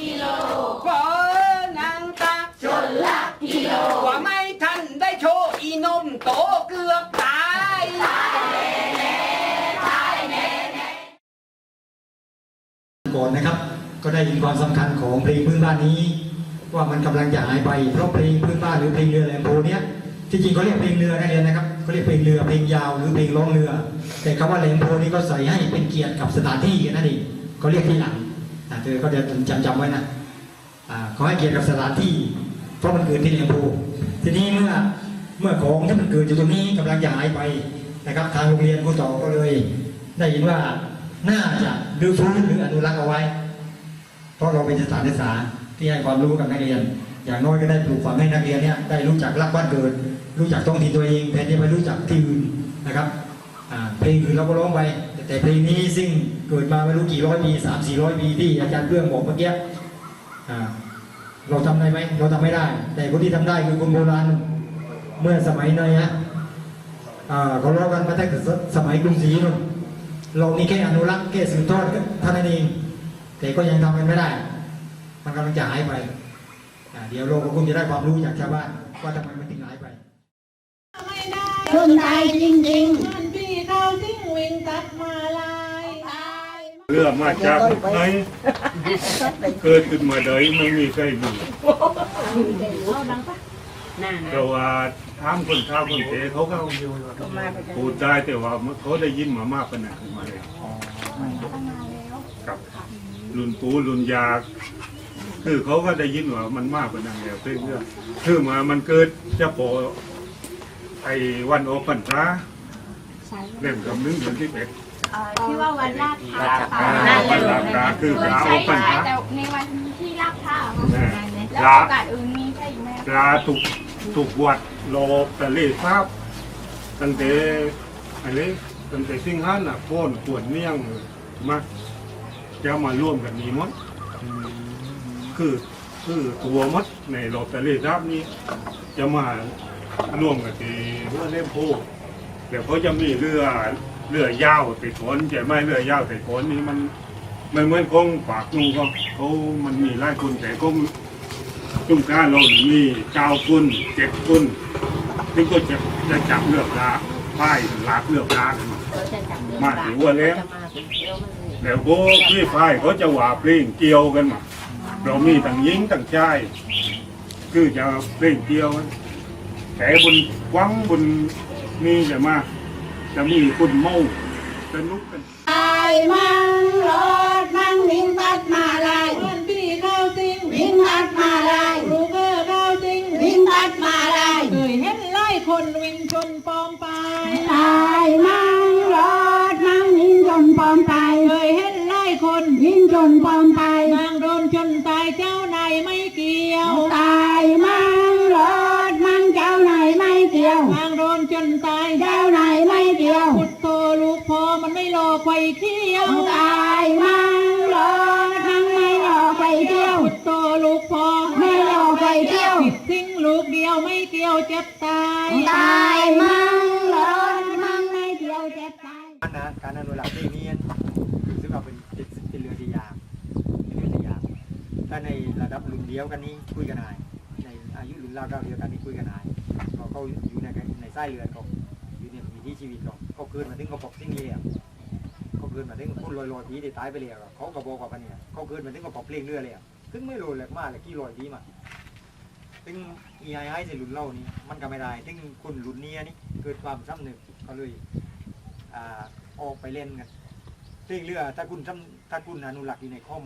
กิโลเฟินางตักจนลักกิโลว่าไม่ทันได้โชว์อีนมโตเกือบตาย ก่อนนะครับ ก็ได้ยินความสำคัญของเพลงพื้นบ้านนี้ ว่ามันกำลังจะหายไปเพราะเพลงพื้นบ้านหรือเพลงเรือแหลมโพเนี้ยที่จริงเขาเรียกเพลงเรือนักเรียนนะครับเขาเรียกเพลงเรือเพลงยาวหรือเพลงร้องเรือ แต่คำว่าแหลมโพนี่ก็ใส่ให้เป็นเกียรติกับสถานที่นั่นเองเขาเรียกที่หลัง เธอก็จะจำจำไว้นะขาให้เกียรติกับสถานที่ เพราะมันเกิดที่ลมโพทีนี้เมื่อเมื่อของที่มันเกิดอยู่ตรงนี้กำลังจะหายไปนะครับ ทางโรงเรียนครูต่อก็เลย ได้ยินว่าน่าจะดื้อฟื้นหรืออนุรักษ์เอาไว้ เพราะเราเป็นสถานศึกษาที่ให้ความรู้กับนักเรียน อย่างน้อยก็ได้ปลูกฝังให้นักเรียนเนี่ยได้รู้จักรักบ้านเกิด รู้จักท้องถิ่นตัวเองแทนที่ไปรู้จักที่อื่นนะครับอ่าเพลงอื่นเราก็ร้องไป แต่เพลงนี้ซึ่งเกิดมาไม่รู้กี่ร้อยปีสามสี่ร้อยปีที่อาจารย์เพื่องบอกเมื่อกี้เราทำได้ไหมเราทำไม่ได้ แต่คนที่ทำได้คือคนโบราณเมื่อสมัยไหนฮะเขาร้องกันมาตั้งแต่สมัยกรุงศรีนู่นเรามีแค่อนุรักษ์แค่สืบทอดท่านนเองแต่ก็ยังทำกันไม่ได้ มันกำลังจะหายไปเดี๋ยวเราก็คงจะได้ความรู้จากชาวบ้านว่าทำไมมันถึงหายไปไม่ได้คนไทยจริงนั่นพี่ เขาทิ้งวิ่งตัดมาลายเรื่องมาจากไหนเกิดขึ้นมาเลยไม่มีใครรู้แต่ว่าถามคนข้าวคนเทเขาก็พูดได้แต่ว่าเขาได้ยินมามากขนาดขึ้นมาเลยกับรุ่นปูรุ่นยาคือเขาก็ได้ยินว่ามันมากกว่านั้นแล้วเพื่อนๆคือมามันเกิดจะโปไอ้วันโอปันพระ เล่มกำนึงเดือนที่เป็ดที่ว่าวันลาดพร้าวอ่าวันลาพระคือพระโอใช่ปันพระแต่ในวันที่ลาดพร้าวอ่าแล้วโอกาสอื่นมีใช่ไหมปลาถูกถูกวัดโลตะเลทราบตั้งแต่อะไรตั้งแต่สิ่งห้าน่ะโค่นขวดเมี่ยงมาจะมาร่วมกันนี้หมดคือคือตัวมดในโลตะเลทราบนี้ จะมาร่วมกันที่เรือเล่มโพ เดี๋ยวเขาจะมีเรือเรือยาวติดขนใช่ไหมเรือยาวติดขนนี่มันมันเหมือนกงปากลุงเขาเขามันมีหลายคนแต่ก็ตุ้มกล้าเรามีเก้าคุณเจ็ดคุณนี่ก็จะจะจับเลือกลาป้ายลากเลือกลากันมาถึงว่าแล้วเดี๋ยวพวกพี่ป้ายเขาจะว่าเพลงเกี่ยวกันมาเรามีตั้งยิงตั้งใจคือจะเพลงเกี่ยวกันแต่บนกวังบน นี่จะมาจะมีคุณเมาสนุกกันๆตายมั่งรถมั่งวิ่งตัดมาลายนั่นพี่เขาทิ้งวิ่งตัดมาลายลูกเออเขาทิ้งวิ่งตัดมาลายเคยเห็นไล่คนวิ่งชนปองไปตายมั่งรถมั่งวิ่งจนปลอมไปเคยเห็นไล่คนวิ่งจนปลอมไปนางโดนชนตายเจ้านายไม่เกี่ยวตา เจ็บตายตายมั่งรถมั่งไม่เที่ยวเจ็บตายนะการอนุรักษ์เพลงนี้ซึ่งเราเป็นเป็นเรือที่ยากเป็นเรือที่ยากถ้าในระดับรุ่นเดียวกันนี้คุยกันหายในอายุรุ่นราวเดียวกันนี้คุยกันหายเราเขาอยู่ในในไส้เรือนเขาอยู่ในวิถีชีวิตเขาเขาเกิดมาถึงเขาบอกสิ่งนี้แล้วเขาเกิดมาถึงคนลอยลอยๆปีที่ตายไปแล้วเขาก็บกว่าปะเนี่ยเขาเกิดมาถึงเขาบอกเพลงเรือแล้วซึ่งไม่รู้เลยมากเลยกี่ลอยปีมา ซึ่งอีไอไอในรุ่นเรานี่มันก็ไม่ได้ซึ่งคนรุ่นนี้นี่เกิดความซ้ำหนึ่กเขาเลยอ่าออกไปเล่นกันเรื่องเรือถ้าคุณซ้ำถ้าคุณอนุรักษ์อยู่ในคอม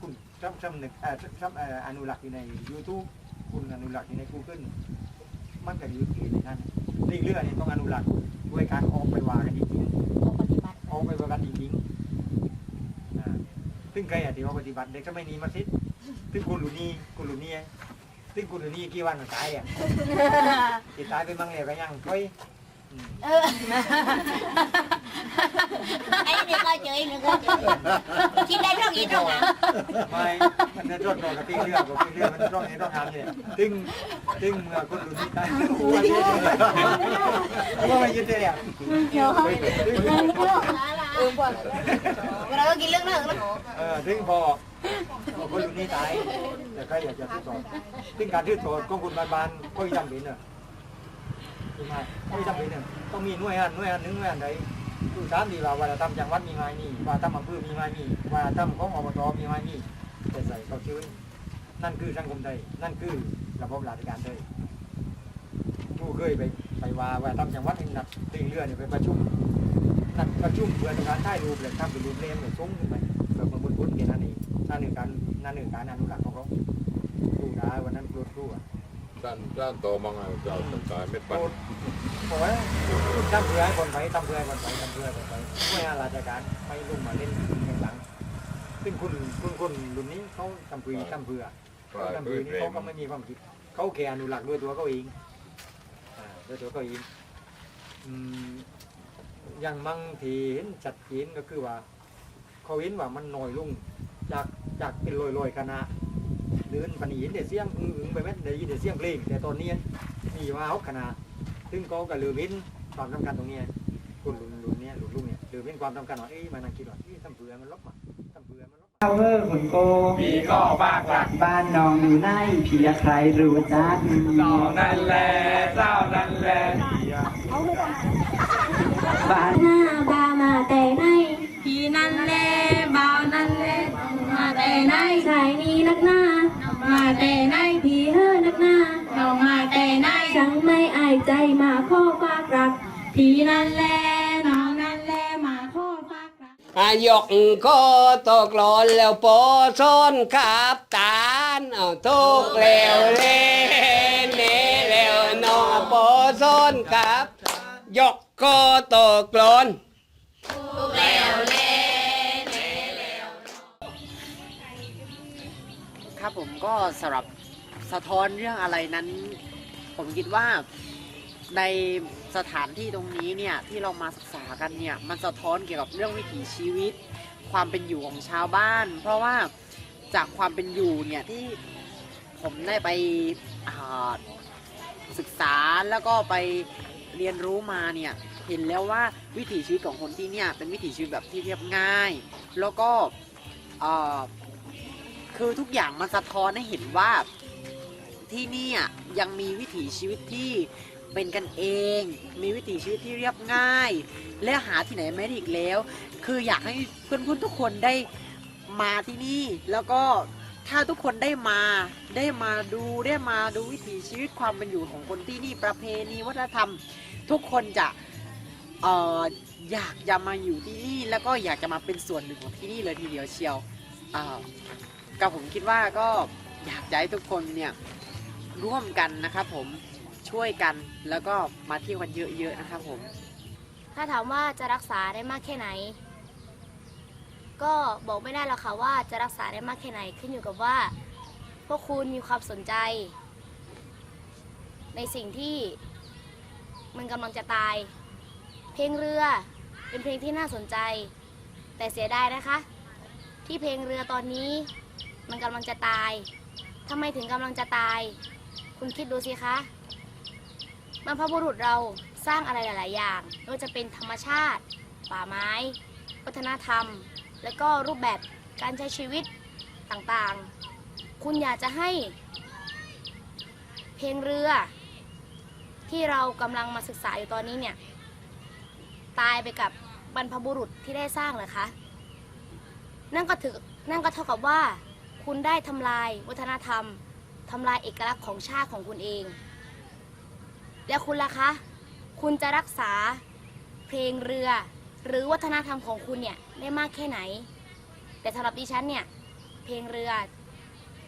คุณซ้ำซ้ำหนึ่งเอ่อซ้ำเอ่ออนุรักษ์อยู่ใน YouTube คุณอนุรักษ์อยู่ใน Google มันก็อยู่ที่ในนั้นเรื่องเรือเนี่ยต้องอนุรักษ์ด้วยการออกไปว่ากันจริงๆออกไปว่ากันจริงๆอ่าซึ่งใครอะที่ว่าปฏิบัติเด็กสมัยนี้มาซิดซึ่งคุณหลุนี่คุณหลุนี่ ซึ่งคุณหลุนี่กี่วันมันตายอะที่ตายไปมั่งแล้วก็ยังค่อยอืมเออไอ้นี่ก็เจอหนึ่งก็เจอคิดได้เท่าอีกเท่านั้นไม่ มันจะรอดรอกับปิ้งเรือกับปิ้งเรือมันต้องให้ต้องทำเนี่ยตึ้งตึ้งเมื่อคนรุ่นนี้ตายหั วเยอะเลยว่าไม่ยึดเลยอะเดี๋ยวเขาเออพวกเราก็กินเรื่องนั้นนะเออตึ้งพอว่าคนรุ่นนี้ตายแต่ใครอยากจะทดสอบซึ่งการทดสอบของคุณบานบานก็จำเป็นเนอะใช่ไหมก็จำเป็นเนอะต้องมีหน่วยงานหน่วยงานหนึ่งหน่วยงานใดคือตามที่ว่าว่าทำจังหวัดมีไหมมีว่าทำอำเภอมีไหมมีว่าทำของอบตมีไหมมีแต่ใส่เขาชื่อนั่นคือสังคมไทยนั่นคือระบบราชการไทย ผู้เคยไปไปว่าว่าทำจังหวัดเองนัดตีเรือเนี่ยไปประชุมนัดประชุมเพื่อการถ่ายรูปเลยทำเป็นรูปเล่มเลยส่งขึ้นไปเพื่อมาบนบนเกียรตินั่นเองนั่นหนึ่งการนั่นหนึ่งการอนุรักษ์ของเขาครูได้วันนั้นครูครูอะด้านด้านโตมังไงเจ้าสังกายเม็ดโปันบอกว่าทำเพื่อให้คนไปทำเพื่อให้คนไปทำเพื่อให้คนไปไม่ให้ราชการไม่ลงมาเล่นอย่างหลัง ซึ่งคุณคุณคนรุ่นนี้เขาทำเพื่อทำเพื่อปลายทำพื้เพื่อนนี่เรเขามก็ไม่มีความคิดเขาแค่อนุรักษ์ด้วยตัวเขาเอง อ่าด้วยตัวเขาเองอืมอย่างบางทีเห็นจัดเจนก็คือว่าเขาเห็นว่ามันหน่อยลุ่งจากจากเป็นลอยลอยๆคณะเดินปนีเห็นแต่เสียงอึ้งอึ้งไปแม้ได้ยินแต่เสียงเพลงแต่ตอนนี้มีว่าเขาคณะซึ่งเขาก็ลืมเห็นความสำคัญตรงนี้ คนรุ่นรุ่นเนี้ยรุ่นลุงเนี่ยลืมเห็นความสำคัญว่าเอ๊ะมานั่งคิดว่าเอ๊ะทำเผื่อมันลบมาทำเผื่อมันลบเอาเวอร์ขนโกมีก็บากหลักบ้านน้องอยู่ไหนเพียใครรู้จักน้องนั่นแหละเจ้านั่นแหละบ้านหน้าบามาแต่ไหนพี่นั่นแหละบ่าวนั่นแหละมาแต่ไหนชายนี้นักหน้ามาแต่ไหนพี่เฮอนักหน้าเรามาแต่ไหนช่างไม่อายใจมาข้อฝากรัก พี่นั่นแหละน้องนั่นแหละมาขอฝากรักอายกคอตกหลอนแล้วปอซ้อนขับตานเอาทุกแล้วเล่เน่แล้วนอปอซ้อนขับ ยกคอตกหลอนครับผมก็สำหรับสะท้อนเรื่องอะไรนั้น ผมคิดว่าใน สถานที่ตรงนี้เนี่ยที่เรามาศึกษากันเนี่ยมันสะท้อนเกี่ยวกับเรื่องวิถีชีวิต ความเป็นอยู่ของชาวบ้าน เพราะว่าจากความเป็นอยู่เนี่ยที่ผมได้ไปศึกษาแล้วก็ไปเรียนรู้มาเนี่ยเห็นแล้วว่าวิถีชีวิตของคนที่เนี่ยเป็นวิถีชีวิตแบบที่เรียบง่าย แล้วก็คือทุกอย่างมันสะท้อนให้เห็นว่าที่นี่ยังมีวิถีชีวิตที่ เป็นกันเอง มีวิถีชีวิตที่เรียบง่าย และหาที่ไหนไม่ได้อีกแล้ว คืออยากให้เพื่อนๆทุกคนได้มาที่นี่ แล้วก็ถ้าทุกคนได้มาได้มาดูได้มาดูวิถีชีวิตความเป็นอยู่ของคนที่นี่ประเพณีวัฒนธรรม ทุกคนจะเอ่ออยากจะมาอยู่ที่นี่ แล้วก็อยากจะมาเป็นส่วนหนึ่งของที่นี่เลยทีเดียวเชียวอ่าก็ผมคิดว่าก็อยากจะให้ทุกคนเนี่ยร่วมกันนะครับผม ช่วยกันแล้วก็มาเที่ยวกันเยอะๆนะครับผม ถ้าถามว่าจะรักษาได้มากแค่ไหน ก็บอกไม่ได้หรอกค่ะว่าจะรักษาได้มากแค่ไหนขึ้นอยู่กับว่า พวกคุณมีความสนใจ ในสิ่งที่มันกำลังจะตาย เพลงเรือเป็นเพลงที่น่าสนใจ แต่เสียดายนะคะ ที่เพลงเรือตอนนี้มันกำลังจะตายทำไมถึงกำลังจะตาย คุณคิดดูสิคะ บรรพบุรุษเราสร้างอะไรหลาย ๆ อย่างไม่ว่าจะเป็นธรรมชาติ ป่าไม้ วัฒนธรรม แล้วก็รูปแบบการใช้ชีวิตต่าง ๆ คุณอยากจะให้ เพลงเรือ ที่เรากำลังมาศึกษาอยู่ตอนนี้เนี่ย ตายไปกับบรรพบุรุษที่ได้สร้างเหรอคะ นั่นก็ถือนั่นก็เท่ากับว่า คุณได้ทำลายวัฒนธรรมทำลายเอกลักษณ์ของชาติของคุณเอง แล้วคุณล่ะคะ คุณจะรักษาเพลงเรือ หรือวัฒนธรรมของคุณเนี่ยได้มากแค่ไหน แต่สำหรับดิฉันเนี่ยเพลงเรือ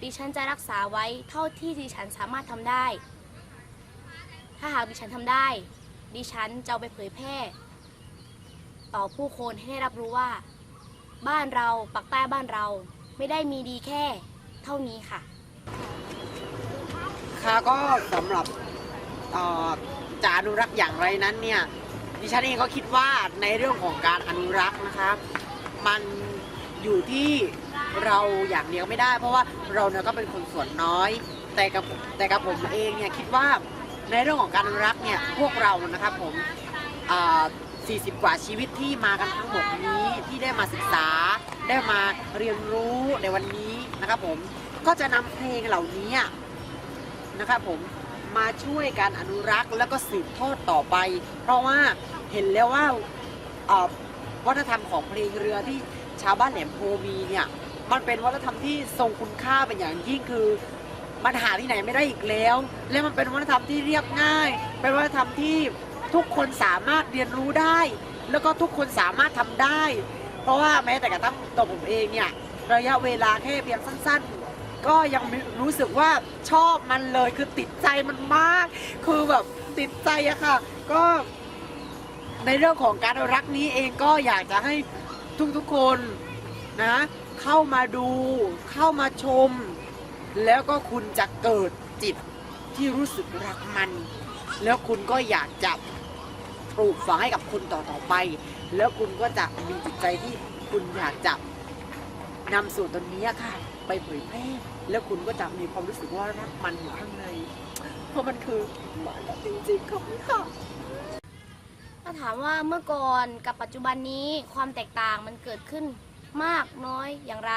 ดิฉันจะรักษาไว้เท่าที่ดิฉันสามารถทำได้ ถ้าหากดิฉันทำได้ ดิฉันจะเอาไปเผยแพร่ ต่อผู้คนให้ได้รับรู้ว่า บ้านเราปักใต้บ้านเราไม่ได้มีดีแค่ เท่านี้ค่ะ ค่ะก็สำหรับ จะอนุรักษ์อย่างไรนั้นเนี่ยดิฉันเองก็คิดว่าในเรื่องของการอนุรักษ์นะคะมันอยู่ที่เราอย่างเดียวไม่ได้ เพราะว่าเราเนี่ยก็เป็นคนส่วนน้อย แต่กับแต่กับผมเองเนี่ยคิดว่าในเรื่องของการอนุรักษ์เนี่ยพวกเรานะครับผมอ่า40 กว่าชีวิตที่มากันทั้งหมดนี้ที่ได้มาศึกษา ได้มาเรียนรู้ในวันนี้นะครับผมก็จะนำเพลงเหล่านี้นะครับผม มาช่วยการอนุรักษ์แล้วก็สืบทอดต่อไป เพราะว่าเห็นแล้วว่าวัฒนธรรมของเพลงเรือที่ชาวบ้านแหลมโพมีเนี่ยมันเป็นวัฒนธรรมที่ทรงคุณค่าเป็นอย่างยิ่งคือมันหาที่ไหนไม่ได้อีกแล้ว และมันเป็นวัฒนธรรมที่เรียบง่าย เป็นวัฒนธรรมที่ทุกคนสามารถเรียนรู้ได้ แล้วก็ทุกคนสามารถทำได้ เพราะว่าแม้แต่กระทั่งตัวผมเองเนี่ยระยะเวลาแค่เพียงสั้นๆ ก็ยังรู้สึกว่าชอบมันเลยคือติดใจมันมาก คือแบบติดใจอะค่ะ ก็ในเรื่องของการรักนี้เองก็อยากจะให้ทุกๆคนนะเข้ามาดูเข้ามาชม แล้วก็คุณจะเกิดจิตที่รู้สึกรักมัน แล้วคุณก็อยากจะปลูกฝังให้กับคนต่อๆไป แล้วคุณก็จะมีจิตใจที่คุณอยากจะนำสูตรตัวนี้ค่ะ ไปเผยแพร่แล้วคุณก็จะมีความรู้สึกว่ารักมันอยู่ข้างใน เพราะมันคือมันจริงๆครับค่ะถ้าถามว่าเมื่อก่อนกับปัจจุบันนี้ความแตกต่างมันเกิดขึ้นมากน้อยอย่างไร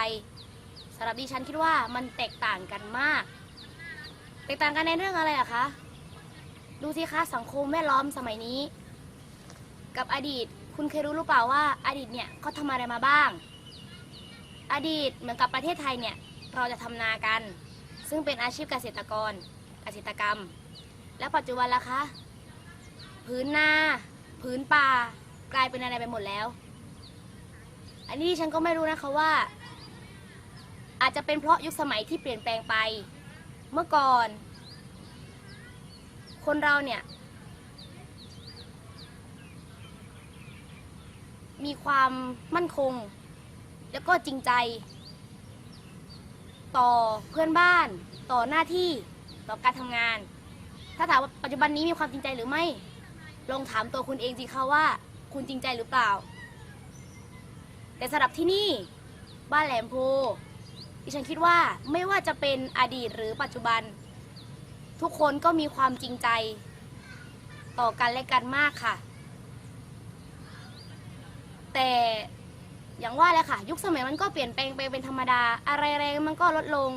สำหรับดิฉันคิดว่ามันแตกต่างกันมาก แตกต่างกันในเรื่องอะไรอะคะดูสิคะสังคมแวดล้อมสมัยนี้ กับอดีตคุณเคยรู้หรือเปล่าว่าอดีตเนี่ยเขาทำอะไรมาบ้าง อดีตเหมือนกับประเทศไทยเนี่ยเราจะทำนากัน ซึ่งเป็นอาชีพเกษตรกรเกษตรกรรม แล้วปัจจุบันล่ะคะพื้นนาพื้นป่ากลายเป็นอะไรไปหมดแล้ว อันนี้ฉันก็ไม่รู้นะคะว่า อาจจะเป็นเพราะยุคสมัยที่เปลี่ยนแปลงไป เมื่อก่อน คนเราเนี่ยมีความมั่นคง แล้วก็จริงใจ ต่อเพื่อนบ้าน ต่อหน้าที่ต่อการทำงาน ถ้าถามว่าปัจจุบันนี้มีความจริงใจหรือไม่ ลองถามตัวคุณเองสิคะว่า คุณจริงใจหรือเปล่า แต่สำหรับที่นี่บ้านแหลมโพดิฉันคิดว่าไม่ว่าจะเป็นอดีตหรือปัจจุบัน ทุกคนก็มีความจริงใจ ต่อกันและกันมากค่ะ แต่ อย่างว่าแหละค่ะ ยุคสมัยมันก็เปลี่ยนแปลงไปเป็นธรรมดา อะไรแรงมันก็ลดลง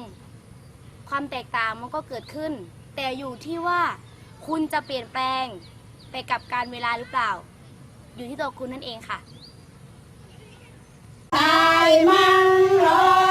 ความแตกต่างมันก็เกิดขึ้น แต่อยู่ที่ว่าคุณจะเปลี่ยนแปลงไปกับการเวลาหรือเปล่า อยู่ที่ตัวคุณนั่นเองค่ะ ตายมา